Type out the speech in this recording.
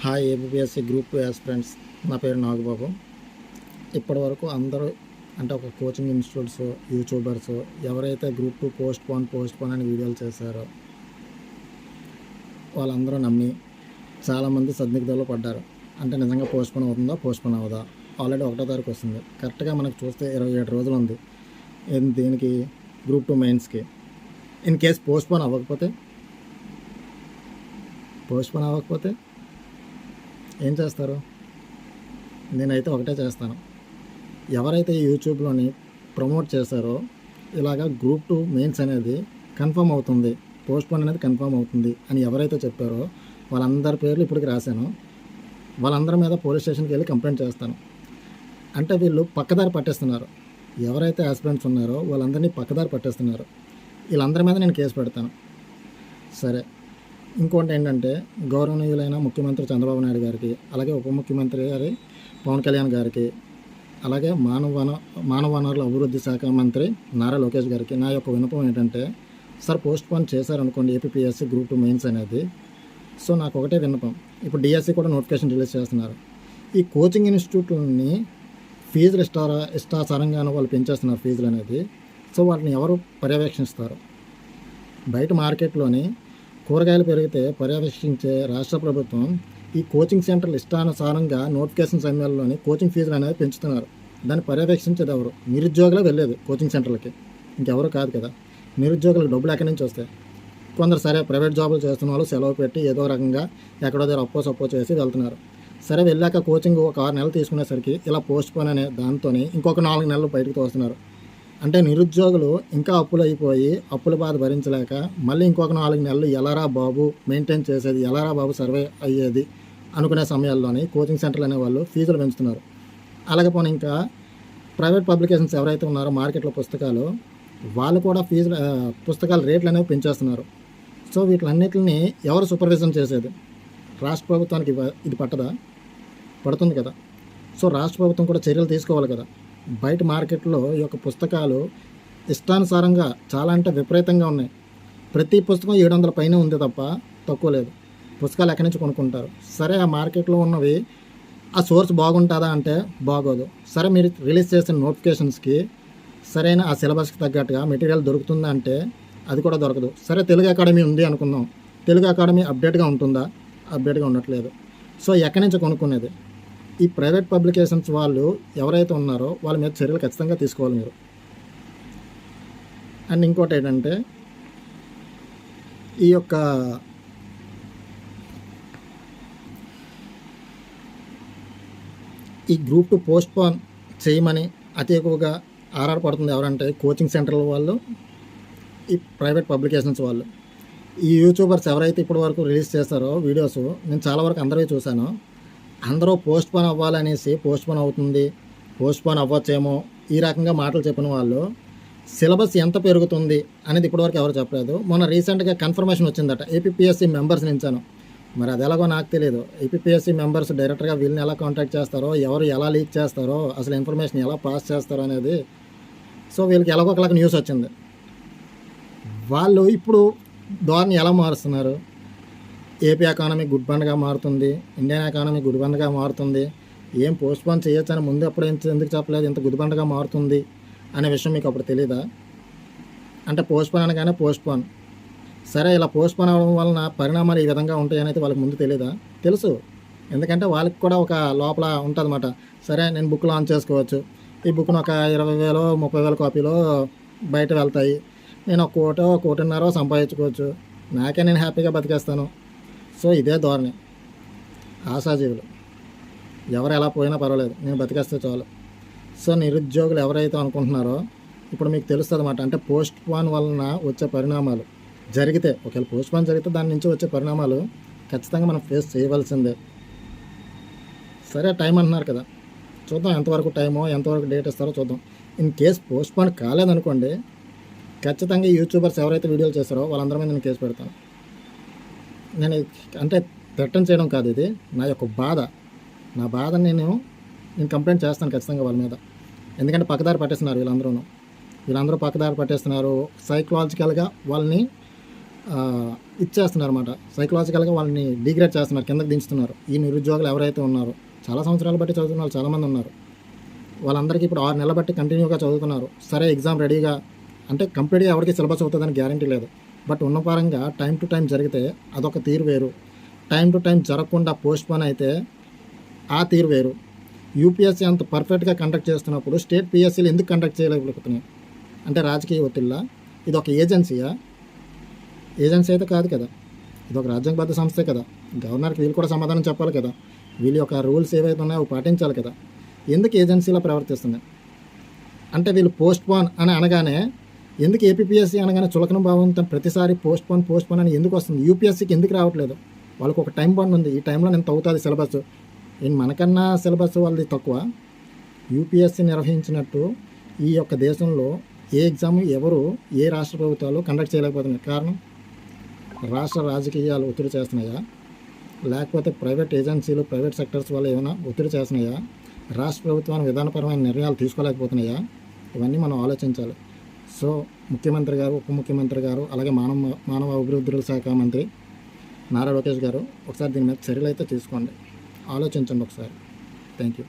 Hi APPSC group యాస్ friends నా పేరు నాగబాబు. ఇప్పటి వరకు అందరూ అంటే ఒక కోచింగ్ ఇన్స్టిట్యూట్స్ యూట్యూబర్స్ ఎవరైతే group two postpone postpone అని వీడియోలు చేశారో వాళ్ళందరూ నమ్మి చాలామంది సద్నిగ్ధలో పడ్డారు. అంటే నిజంగా పోస్ట్ పోన్ అవుతుందా పోస్ట్ పోన్ అవుదా ఆల్రెడీ ఒకటో తారీఖు వస్తుంది. కరెక్ట్గా మనకు చూస్తే ఇరవై ఏడు రోజులు ఉంది. దీనికి? గ్రూప్ టూ మెయిన్స్కి. ఇన్ కేస్ పోస్ట్ పోన్ అవ్వకపోతే? పోస్ట్ పోన్ అవ్వకపోతే? ఏం చేస్తారు? నేనైతే ఒకటే చేస్తాను. ఎవరైతే యూట్యూబ్లోని ప్రమోట్ చేశారో ఇలాగా గ్రూప్ టూ మెయిన్స్ అనేది కన్ఫర్మ్ అవుతుంది. పోస్ట్పోన్ అనేది కన్ఫర్మ్ అవుతుంది అని ఎవరైతే చెప్పారో వాళ్ళందరి పేర్లు ఇప్పటికి రాశాను. వాళ్ళందరి మీద పోలీస్ స్టేషన్కి వెళ్ళి కంప్లైంట్ చేస్తాను. అంటే వీళ్ళు పక్కదారి పట్టేస్తున్నారు. ఎవరైతే హస్బెండ్స్ ఉన్నారో వాళ్ళందరినీ పక్కదారి పట్టేస్తున్నారు. వీళ్ళందరి మీద నేను కేసు పెడతాను. సరే. ఇంకోటి ఏంటంటే గౌరవనీయులైన ముఖ్యమంత్రి చంద్రబాబు నాయుడు గారికి అలాగే ఉప ముఖ్యమంత్రి గారి పవన్ కళ్యాణ్ గారికి అలాగే మానవ వన మానవ వనరుల అభివృద్ధి శాఖ మంత్రి నారా లోకేష్ గారికి నా యొక్క వినపం ఏంటంటే సార్ పోస్ట్ పోన్ చేశారనుకోండి ఏపీఎస్సీ గ్రూప్ టూ మెయిన్స్ అనేది. సో నాకు ఒకటే విన్నపం. ఇప్పుడు డిఎస్సి కూడా నోటిఫికేషన్ రిలీజ్ చేస్తున్నారు. ఈ కోచింగ్ ఇన్స్టిట్యూట్లని ఫీజులు ఇష్టారా ఇష్టాసారంగానూ వాళ్ళు పెంచేస్తున్నారు ఫీజులు అనేది సో వాటిని ఎవరు పర్యవేక్షిస్తారు? బయట మార్కెట్లోని కూరగాయలు పెరిగితే పర్యవేక్షించే రాష్ట్ర ప్రభుత్వం ఈ కోచింగ్ సెంటర్లు ఇష్టానుసారంగా నోటిఫికేషన్ సమయాల్లోని కోచింగ్ ఫీజులు అనేవి పెంచుతున్నారు. దాన్ని పర్యవేక్షించేది ఎవరు? నిరుద్యోగులే వెళ్ళేది కోచింగ్ సెంటర్లకి. ఇంకెవరు కాదు కదా. నిరుద్యోగులకు డబ్బులు ఎక్కడి నుంచి వస్తాయి? కొందరు సరే ప్రైవేట్ జాబులు చేస్తున్న వాళ్ళు సెలవు పెట్టి ఏదో రకంగా ఎక్కడో దగ్గర అప్పో సప్పో చేసి వెళ్తున్నారు. సరే వెళ్ళాక కోచింగ్ ఒక ఆరు నెలలు తీసుకునేసరికి ఇలా పోస్ట్ పోన్ అనే దాంతో ఇంకొక నాలుగు నెలలు బయటకు తోస్తున్నారు. అంటే నిరుద్యోగులు ఇంకా అప్పులు అయిపోయి అప్పుల బాధ భరించలేక మళ్ళీ ఇంకొక నాలుగు నెలలు ఎలారా బాబు మెయింటైన్ చేసేది ఎలారా బాబు సర్వే అయ్యేది అనుకునే సమయాల్లోని కోచింగ్ సెంటర్లు అనే వాళ్ళు ఫీజులు పెంచుతున్నారు. అలాగే పోనీ ఇంకా ప్రైవేట్ పబ్లికేషన్స్ ఎవరైతే ఉన్నారో మార్కెట్లో పుస్తకాలు వాళ్ళు కూడా ఫీజులు పుస్తకాల రేట్లు అనేవి పెంచేస్తున్నారు. సో వీటిలన్నిటిని ఎవరు సూపర్విజన్ చేసేది? రాష్ట్ర ప్రభుత్వానికి ఇది పట్టదా? పడుతుంది కదా. సో రాష్ట్ర ప్రభుత్వం కూడా చర్యలు తీసుకోవాలి కదా. బయట మార్కెట్లో ఈ యొక్క పుస్తకాలు ఇష్టానుసారంగా చాలా అంటే విపరీతంగా ఉన్నాయి. ప్రతి పుస్తకం ఏడు వందల పైన ఉంది తప్ప తక్కువ లేదు. పుస్తకాలు ఎక్కడి నుంచి కొనుక్కుంటారు? సరే ఆ మార్కెట్లో ఉన్నవి ఆ సోర్స్ బాగుంటుందా అంటే బాగోదు. సరే మీరు రిలీజ్ చేసిన నోటిఫికేషన్స్కి సరైన ఆ సిలబస్కి తగ్గట్టుగా మెటీరియల్ దొరుకుతుందా అంటే అది కూడా దొరకదు. సరే తెలుగు అకాడమీ ఉంది అనుకుందాం. తెలుగు అకాడమీ అప్డేట్గా ఉంటుందా? అప్డేట్గా ఉండట్లేదు. సో ఎక్కడి నుంచి కొనుక్కునేది? ఈ ప్రైవేట్ పబ్లికేషన్స్ వాళ్ళు ఎవరైతే ఉన్నారో వాళ్ళ మీద చర్యలు ఖచ్చితంగా తీసుకోవాలి మీరు. అండ్ ఇంకోటి ఏంటంటే ఈ యొక్క ఈ గ్రూప్ టు పోస్ట్పోన్ చేయమని అతి ఎక్కువగా ఆర్ఆర్ పడుతుంది ఎవరంటే కోచింగ్ సెంటర్ల వాళ్ళు ఈ ప్రైవేట్ పబ్లికేషన్స్ వాళ్ళు. ఈ యూట్యూబర్స్ ఎవరైతే ఇప్పటి వరకు రిలీజ్ చేస్తారో వీడియోస్ నేను చాలా వరకు అందరివి చూశాను. అందరూ పోస్ట్ పోన్ అవ్వాలనేసి పోస్ట్ పోన్ అవుతుంది. పోస్ట్ పోన్ అవ్వచ్చేమో ఈ రకంగా మాటలు చెప్పిన వాళ్ళు సిలబస్ ఎంత పెరుగుతుంది అనేది ఇప్పటివరకు ఎవరు చెప్పలేదు. మొన్న రీసెంట్గా కన్ఫర్మేషన్ వచ్చిందట ఏపీఎస్సీ మెంబర్స్ నుంచాను. మరి అది ఎలాగో నాకు తెలియదు ఏపీఎస్సీ మెంబర్స్ డైరెక్ట్గా వీళ్ళని ఎలా కాంటాక్ట్ చేస్తారో ఎవరు ఎలా లీక్ చేస్తారో అసలు ఇన్ఫర్మేషన్ ఎలా పాస్ చేస్తారో అనేది. సో వీళ్ళకి ఎలాగో ఒకలాగా న్యూస్ వచ్చింది. వాళ్ళు ఇప్పుడు ధోరణి ఎలా మారుస్తున్నారు? ఏపీ ఎకానమీ గుడ్ బండ్గా మారుతుంది ఇండియన్ ఎకానమీ గుడ్ బండ్గా మారుతుంది. ఏం పోస్ట్ పోన్ చేయొచ్చు అని ముందు అప్పుడు ఎందుకు చెప్పలేదు ఇంత గుడ్ బండ్గా మారుతుంది అనే విషయం మీకు అప్పుడు తెలీదా? అంటే పోస్ట్ పోన్ అనగానే పోస్ట్ పోన్ సరే ఇలా పోస్ట్ పోన్ అవ్వడం వలన పరిణామాలు ఈ విధంగా ఉంటాయని అయితే వాళ్ళకి ముందు తెలీదా? తెలుసు. ఎందుకంటే వాళ్ళకి కూడా ఒక లోపల ఉంటుందన్నమాట. సరే నేను బుక్ లాంచ్ చేసుకోవచ్చు. ఈ బుక్ను ఒక ఇరవై వేలు ముప్పై వేల కాపీలో బయట వెళ్తాయి. నేను ఒక కోటో కోటిన్నర సంపాదించుకోవచ్చు. నాకే నేను హ్యాపీగా బతికేస్తాను. సో ఇదే ధోరణి. ఆశాజీవులు. ఎవరు ఎలా పోయినా పర్వాలేదు. నేను బతికేస్తే చాలు. సో నిరుద్యోగులు ఎవరైతే అనుకుంటున్నారో ఇప్పుడు మీకు తెలుస్తుంది అన్నమాట. అంటే పోస్ట్ పోన్ వలన వచ్చే పరిణామాలు జరిగితే ఒకవేళ పోస్ట్ పోన్ జరిగితే దాని నుంచి వచ్చే పరిణామాలు ఖచ్చితంగా మనం ఫేస్ చేయవలసిందే. సరే టైం అంటున్నారు కదా. చూద్దాం ఎంతవరకు టైమో ఎంతవరకు డేట్ ఇస్తారో చూద్దాం. ఇన్ కేస్ పోస్ట్ పోన్ కాలేదనుకోండి ఖచ్చితంగా యూట్యూబర్స్ ఎవరైతే వీడియోలు చేస్తారో వాళ్ళందరి మీద నేను కేసు పెడతాను. నేను అంటే థ్రెటన్ చేయడం కాదు ఇది. నా యొక్క బాధ. నా బాధని నేను నేను కంప్లైంట్ చేస్తాను ఖచ్చితంగా వాళ్ళ మీద. ఎందుకంటే పక్కదారి పట్టేస్తున్నారు వీళ్ళందరూ వీళ్ళందరూ పక్కదారి పట్టేస్తున్నారు. సైకలాజికల్గా వాళ్ళని ఇచ్చేస్తున్నారు అనమాట సైకలాజికల్గా వాళ్ళని డిగ్రేడ్ చేస్తున్నారు కిందకి దించుతున్నారు. ఈ నిరుద్యోగులు ఎవరైతే ఉన్నారో చాలా సంవత్సరాలు బట్టి చదువుతున్న వాళ్ళు చాలామంది ఉన్నారు. వాళ్ళందరికీ ఇప్పుడు ఆరు నెలల బట్టి కంటిన్యూగా చదువుతున్నారు. సరే ఎగ్జామ్ రెడీగా అంటే కంప్లీట్గా ఎవరికి సిలబస్ అవుతుందని గ్యారంటీ లేదు. బట్ ఉన్న పరంగా టైం టు టైం జరిగితే అదొక తీరు వేరు. టైం టు టైం జరగకుండా పోస్ట్ పోన్ అయితే ఆ తీరు వేరు. యూపీఎస్సీ అంత పర్ఫెక్ట్గా కండక్ట్ చేస్తున్నప్పుడు స్టేట్ పిఎస్సీలు ఎందుకు కండక్ట్ చేయలేకపోతున్నాయి? అంటే రాజకీయ ఒత్తిళ్ళ? ఇది ఒక ఏజెన్సీయా? ఏజెన్సీ అయితే కాదు కదా. ఇది ఒక రాజ్యాంగబద్ధ సంస్థే కదా. గవర్నర్కి వీళ్ళు కూడా సమాధానం చెప్పాలి కదా. వీళ్ళ యొక్క రూల్స్ ఏవైతే ఉన్నాయో అవి పాటించాలి కదా. ఎందుకు ఏజెన్సీలా ప్రవర్తిస్తున్నాయి? అంటే వీళ్ళు పోస్ట్ పోన్ అని అనగానే ఎందుకు ఏపీఎస్సీ అనగానే చులకన భావంతో ప్రతిసారి పోస్ట్ పోన్ పోస్ట్ పోన్ అని ఎందుకు వస్తుంది? యూపీఎస్సీకి ఎందుకు రావట్లేదు? వాళ్ళకి ఒక టైం బాండ్ ఉంది. ఈ టైంలో నేను అవుతుంది సిలబస్ నేను మనకన్నా సిలబస్ వాళ్ళది తక్కువ. యూపీఎస్సీ నిర్వహించినట్టు ఈ యొక్క దేశంలో ఏ ఎగ్జామ్ ఎవరు ఏ రాష్ట్ర ప్రభుత్వాలు కండక్ట్ చేయలేకపోతున్నాయి కారణం? రాష్ట్ర రాజకీయాలు ఒత్తిడి చేస్తున్నాయా? లేకపోతే ప్రైవేట్ ఏజెన్సీలు ప్రైవేట్ సెక్టర్స్ వల్ల ఏమైనా ఒత్తిడి చేస్తున్నాయా? రాష్ట్ర ప్రభుత్వాన్ని విధానపరమైన నిర్ణయాలు తీసుకోలేకపోతున్నాయా? ఇవన్నీ మనం ఆలోచించాలి. సో ముఖ్యమంత్రి గారు ఉప ముఖ్యమంత్రి గారు అలాగే మానవ మానవ అభివృద్ధుల శాఖ మంత్రి నారా లోకేష్ గారు ఒకసారి దీని మీద చర్యలు అయితే తీసుకోండి. ఆలోచించండి ఒకసారి. Thank you